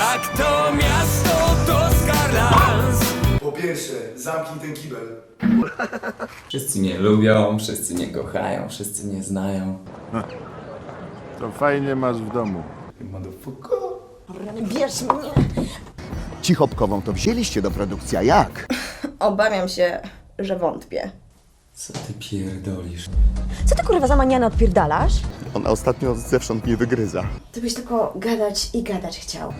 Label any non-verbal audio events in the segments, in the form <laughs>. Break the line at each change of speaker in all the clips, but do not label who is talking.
Tak to miasto to Skarlans
Po pierwsze, zamknij ten kibel.
Wszyscy mnie lubią, wszyscy mnie kochają, wszyscy mnie znają.
To fajnie masz w domu.
Motherfucker.
Bierz mnie.
Cichopkową to wzięliście do produkcji, a jak? <laughs>
Obawiam się, że wątpię.
Co ty pierdolisz?
Co ty kurwa za maniana odpierdalasz?
Ona ostatnio zewsząd mnie wygryza.
Ty byś tylko gadać i gadać chciał.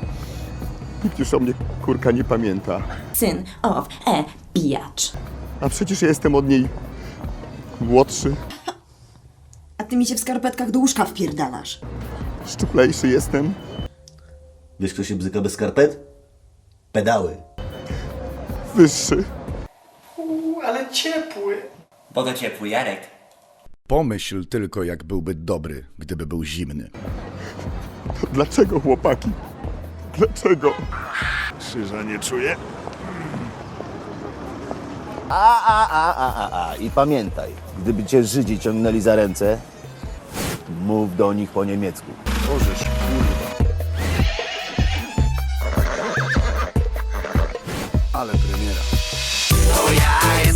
Nikt już o mnie kurka nie pamięta.
Syn of e pijacz.
A przecież ja jestem od niej młodszy,
A ty mi się w skarpetkach do łóżka wpierdalasz.
szczuplejszy jestem.
Wiesz, kto się bzyka bez skarpet? Pedały.
wyższy.
Bo to ciepły Jarek.
Pomyśl tylko, jak byłby dobry, gdyby był zimny.
To dlaczego, chłopaki? Dlaczego?
Krzyża nie czuję.
A, a, a, a, a, a. I pamiętaj, gdyby cię Żydzi ciągnęli za ręce, mów do nich po niemiecku.
Możesz, kurwa. Ale premiera. To